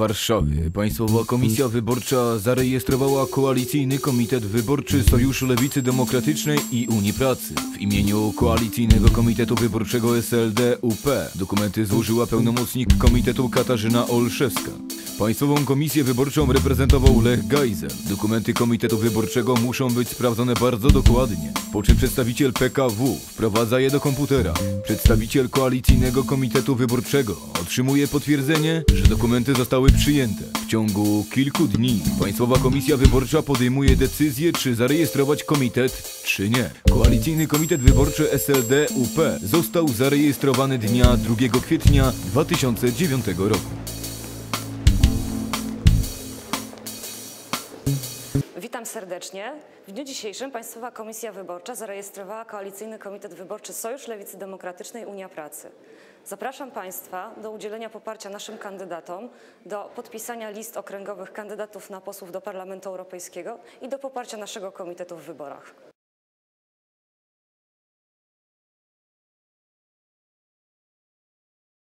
Warszawie Państwowa Komisja Wyborcza zarejestrowała Koalicyjny Komitet Wyborczy Sojuszu Lewicy Demokratycznej i Unii Pracy. W imieniu Koalicyjnego Komitetu Wyborczego SLD UP dokumenty złożyła pełnomocnik komitetu Katarzyna Olszewska. Państwową Komisję Wyborczą reprezentował Lech Gejzer. Dokumenty Komitetu Wyborczego muszą być sprawdzone bardzo dokładnie, po czym przedstawiciel PKW wprowadza je do komputera. Przedstawiciel Koalicyjnego Komitetu Wyborczego otrzymuje potwierdzenie, że dokumenty zostały przyjęte. W ciągu kilku dni Państwowa Komisja Wyborcza podejmuje decyzję, czy zarejestrować komitet, czy nie. Koalicyjny Komitet Wyborczy SLD UP został zarejestrowany dnia 2 kwietnia 2009 roku. Witam serdecznie. W dniu dzisiejszym Państwowa Komisja Wyborcza zarejestrowała Koalicyjny Komitet Wyborczy Sojusz Lewicy Demokratycznej Unia Pracy. Zapraszam Państwa do udzielenia poparcia naszym kandydatom, do podpisania list okręgowych kandydatów na posłów do Parlamentu Europejskiego i do poparcia naszego komitetu w wyborach.